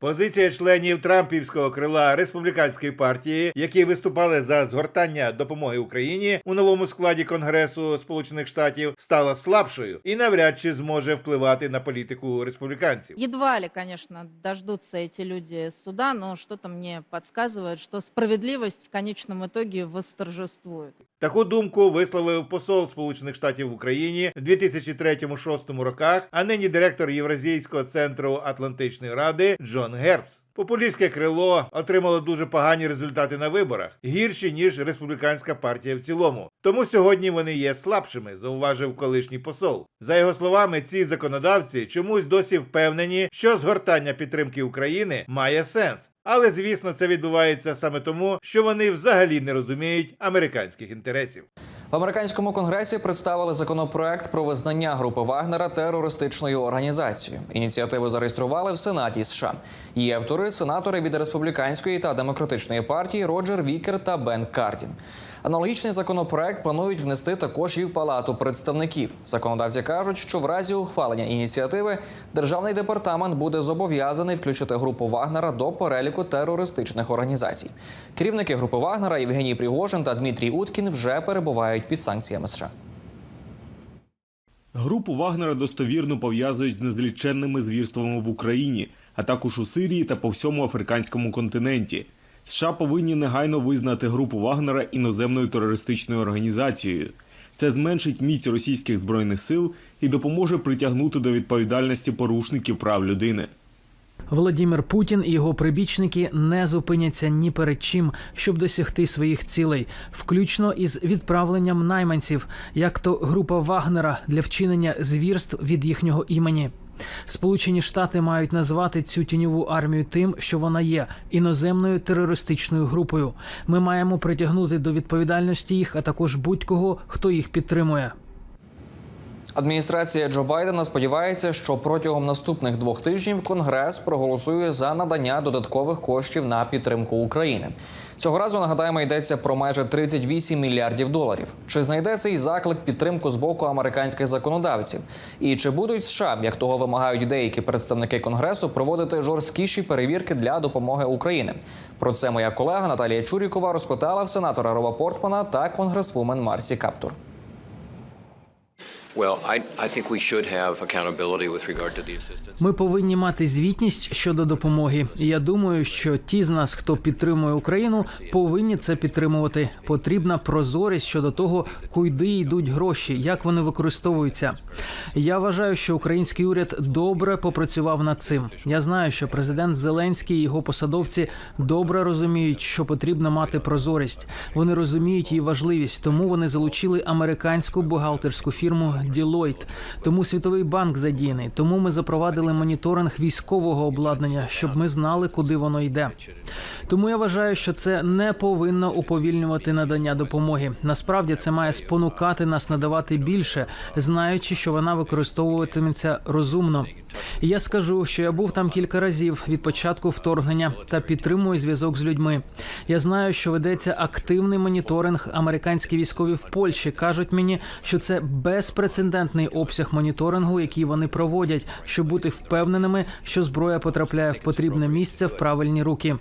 Позиція членів Трампівського крила республіканської партії, які виступали за згортання допомоги Україні у новому складі Конгресу Сполучених Штатів, стала слабшою і навряд чи зможе впливати на політику республіканців. Едва ли, конечно, дождутся эти люди суда, но что-то мне подсказывает, что справедливость в конечном итоге восторжествует. Таку думку висловив посол Сполучених Штатів в Україні в 2003-2006 роках, а нині директор Євразійського центру Атлантичної ради Джон Гербс. Популістське крило отримало дуже погані результати на виборах, гірші ніж республіканська партія в цілому. Тому сьогодні вони є слабшими, зауважив колишній посол. За його словами, ці законодавці чомусь досі впевнені, що згортання підтримки України має сенс. Але звісно, це відбувається саме тому, що вони взагалі не розуміють американських інтересів. В американському конгресі представили законопроект про визнання групи Вагнера терористичною організацією. Ініціативу зареєстрували в Сенаті США. Її автори сенатори від республіканської та демократичної партії Роджер Вікер та Бен Кардін. Аналогічний законопроект планують внести також і в Палату представників. Законодавці кажуть, що в разі ухвалення ініціативи державний департамент буде зобов'язаний включити групу Вагнера до переліку терористичних організацій. Керівники групи Вагнера Євгеній Пригожин та Дмитрій Уткін вже перебувають під санкціями США. Групу Вагнера достовірно пов'язують з незліченними звірствами в Україні, а також у Сирії та по всьому африканському континенті. США повинні негайно визнати групу Вагнера іноземною терористичною організацією. Це зменшить міць російських збройних сил і допоможе притягнути до відповідальності порушників прав людини. Володимир Путін і його прибічники не зупиняться ні перед чим, щоб досягти своїх цілей, включно із відправленням найманців, як то група Вагнера для вчинення звірств від їхнього імені. Сполучені Штати мають назвати цю тіньову армію тим, що вона є іноземною терористичною групою. Ми маємо притягнути до відповідальності їх, а також будь-кого, хто їх підтримує. Адміністрація Джо Байдена сподівається, що протягом наступних двох тижнів Конгрес проголосує за надання додаткових коштів на підтримку України. Цього разу нагадаємо, йдеться про майже 38 мільярдів доларів. Чи знайде цей заклик підтримку з боку американських законодавців? І чи будуть США, як того вимагають деякі представники конгресу, проводити жорсткіші перевірки для допомоги Україні? Про це моя колега Наталія Чурікова розпитала в сенатора Роба Портмана та конгресвумен Марсі Каптур. Ми повинні мати звітність щодо допомоги. Я думаю, що ті з нас, хто підтримує Україну, повинні це підтримувати. Потрібна прозорість щодо того, куди йдуть гроші, як вони використовуються. Я вважаю, що український уряд добре попрацював над цим. Я знаю, що президент Зеленський і його посадовці добре розуміють, що потрібно мати прозорість. Вони розуміють її важливість, тому вони залучили американську бухгалтерську фірму Deloitte. Тому світовий банк задіяний. Тому ми запровадили моніторинг військового обладнання, щоб ми знали, куди воно йде. Тому я вважаю, що це не повинно уповільнювати надання допомоги. Насправді це має спонукати нас надавати більше, знаючи, що вона використовуватиметься розумно. Я скажу, що я був там кілька разів від початку вторгнення та підтримую зв'язок з людьми. Я знаю, що ведеться активний моніторинг. Американські військові в Польщі кажуть мені, що це безпрецедентний обсяг моніторингу, який вони проводять, щоб бути впевненими, що зброя потрапляє в потрібне місце в правильні руки.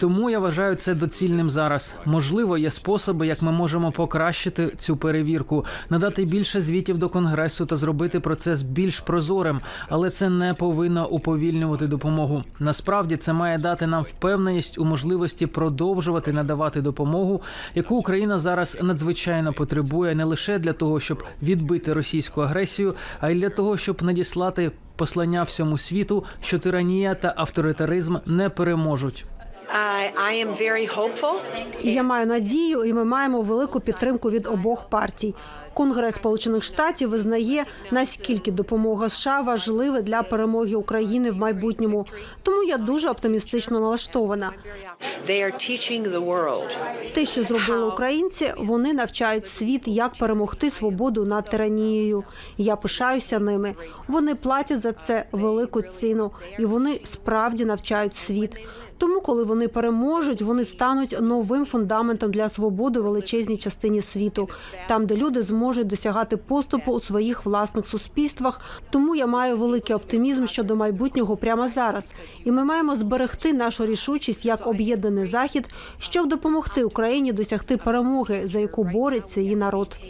Тому я вважаю це доцільним зараз. Можливо, є способи, як ми можемо покращити цю перевірку, надати більше звітів до конгресу та зробити процес більш прозорим, але це не повинно уповільнювати допомогу. Насправді це має дати нам впевненість у можливості продовжувати надавати допомогу, яку Україна зараз надзвичайно потребує не лише для того, щоб відбити російську агресію, а й для того, щоб надіслати послання всьому світу, що тиранія та авторитаризм не переможуть. Я маю надію, і ми маємо велику підтримку від обох партій. Конгрес Сполучених Штатів визнає, наскільки допомога США важлива для перемоги України в майбутньому. Тому я дуже оптимістично налаштована. Те, що зробили українці, вони навчають світ, як перемогти свободу над тиранією. Я пишаюся ними. Вони платять за це велику ціну, і вони справді навчають світ. Тому тому, коли вони переможуть, вони стануть новим фундаментом для свободи в величезній частині світу, там, де люди зможуть досягати поступу у своїх власних суспільствах. Тому я маю великий оптимізм щодо майбутнього прямо зараз. І ми маємо зберегти нашу рішучість як об'єднаний захід, щоб допомогти Україні досягти перемоги, за яку бореться її народ.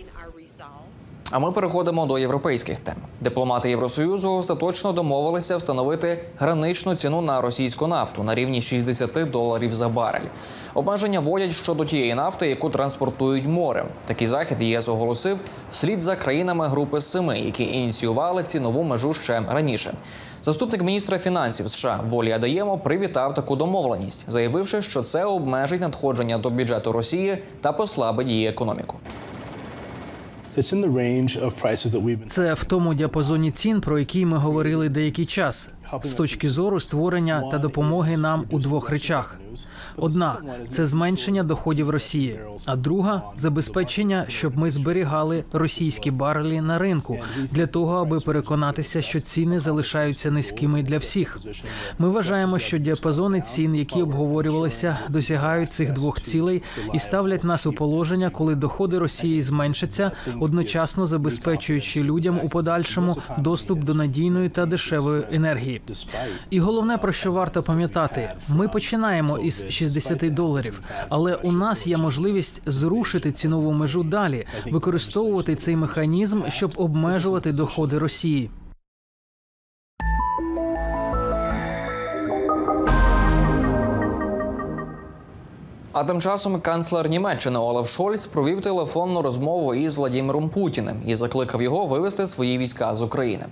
А ми переходимо до європейських тем. Дипломати Євросоюзу остаточно домовилися встановити граничну ціну на російську нафту на рівні 60 доларів за барель. Обмеження вводять щодо тієї нафти, яку транспортують морем. Такий захід ЄС оголосив вслід за країнами групи семи, які ініціювали цінову межу ще раніше. Заступник міністра фінансів США Волі Адаємо привітав таку домовленість, заявивши, що це обмежить надходження до бюджету Росії та послабить її економіку. Це в тому діапазоні цін, про який ми говорили деякий час, з точки зору створення та допомоги нам у двох речах. Одна це зменшення доходів Росії, а друга забезпечення, щоб ми зберігали російські барелі на ринку для того, аби переконатися, що ціни залишаються низькими для всіх. Ми вважаємо, що діапазони цін, які обговорювалися, досягають цих двох цілей і ставлять нас у положення, коли доходи Росії зменшаться, одночасно забезпечуючи людям у подальшому доступ до надійної та дешевої енергії. І головне про що варто пам'ятати, ми починаємо із 60 доларів, але у нас є можливість зрушити цінову межу далі, використовувати цей механізм, щоб обмежувати доходи Росії. А тим часом канцлер Німеччини Олаф Шольц провів телефонну розмову із Владіміром Путіним і закликав його вивести свої війська з України.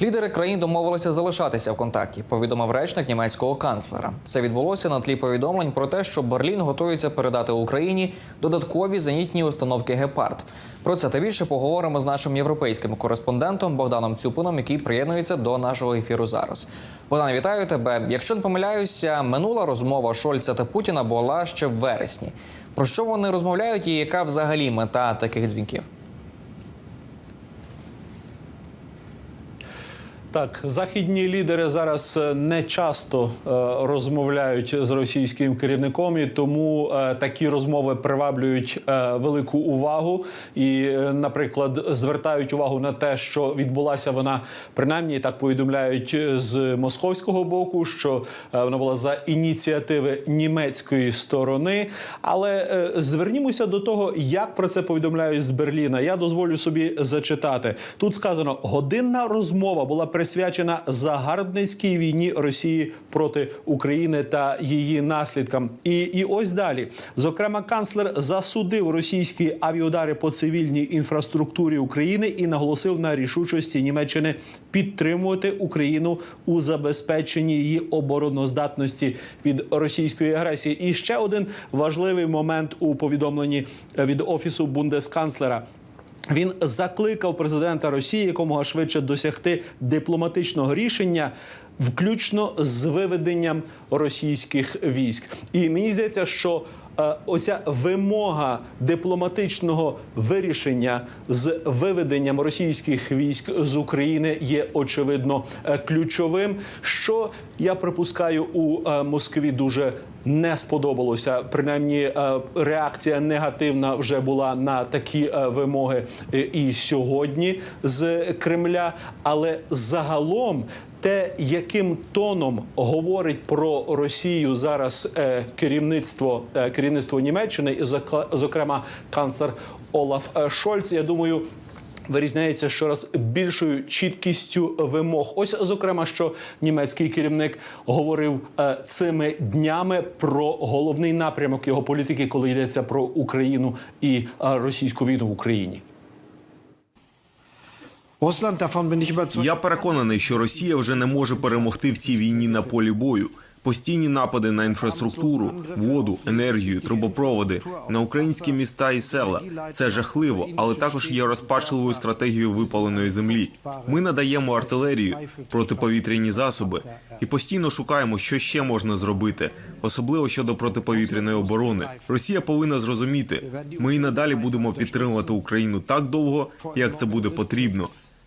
Лідери країн домовилися залишатися в контакті. Повідомив речник німецького канцлера. Це відбулося на тлі повідомлень про те, що Берлін готується передати Україні додаткові зенітні установки Гепард. Про це та більше поговоримо з нашим європейським кореспондентом Богданом Цюпином, який приєднується до нашого ефіру зараз. Богдан, вітаю тебе. Якщо не помиляюся, минула розмова Шольца та Путіна була ще в вересні. Про що вони розмовляють і яка взагалі мета таких дзвінків? Так, західні лідери зараз е, не часто е, розмовляють з російським керівником, і тому е, такі розмови приваблюють велику увагу. І, наприклад, звертають увагу на те, що відбулася вона принаймні так повідомляють з московського боку, що вона була за ініціативи німецької сторони. Але звернімося до того, як про це повідомляють з Берліна. Я дозволю собі зачитати. Тут сказано: годинна розмова була присвячена загарбницькій війні Росії проти України та її наслідкам. І, і ось далі. Зокрема, канцлер засудив російські авіаудари по цивільній інфраструктурі України і наголосив на рішучості Німеччини підтримувати Україну у забезпеченні її обороноздатності від російської агресії. І ще один важливий момент у повідомленні від офісу бундесканцлера. Він закликав президента Росії якомога швидше досягти дипломатичного рішення, включно з виведенням російських військ. І мені здається, що оця вимога дипломатичного вирішення з виведенням російських військ з України є очевидно е, ключовим. Що я припускаю у е, Москві дуже не сподобалося. Принаймні, е, реакція негативна вже була на такі е, вимоги е, і сьогодні з Кремля. Але загалом те, яким тоном говорить про Росію зараз е, керівництво е, керівництво Німеччини, і зокрема канцлер Олаф е, Шольц, я думаю. Вирізняється щораз більшою чіткістю вимог. Ось, зокрема, що німецький керівник говорив цими днями про головний напрямок його політики, коли йдеться про Україну і російську війну в Україні. Я переконаний, що Росія вже не може перемогти в цій війні на полі бою. Постійні напади на інфраструктуру, воду, енергію, трубопроводи на українські міста і села це жахливо, але також є розпачливою стратегією випаленої землі. Ми надаємо артилерію, протиповітряні засоби і постійно шукаємо, що ще можна зробити, особливо щодо протиповітряної оборони. Росія повинна зрозуміти, ми і надалі будемо підтримувати Україну так довго, як це буде потрібно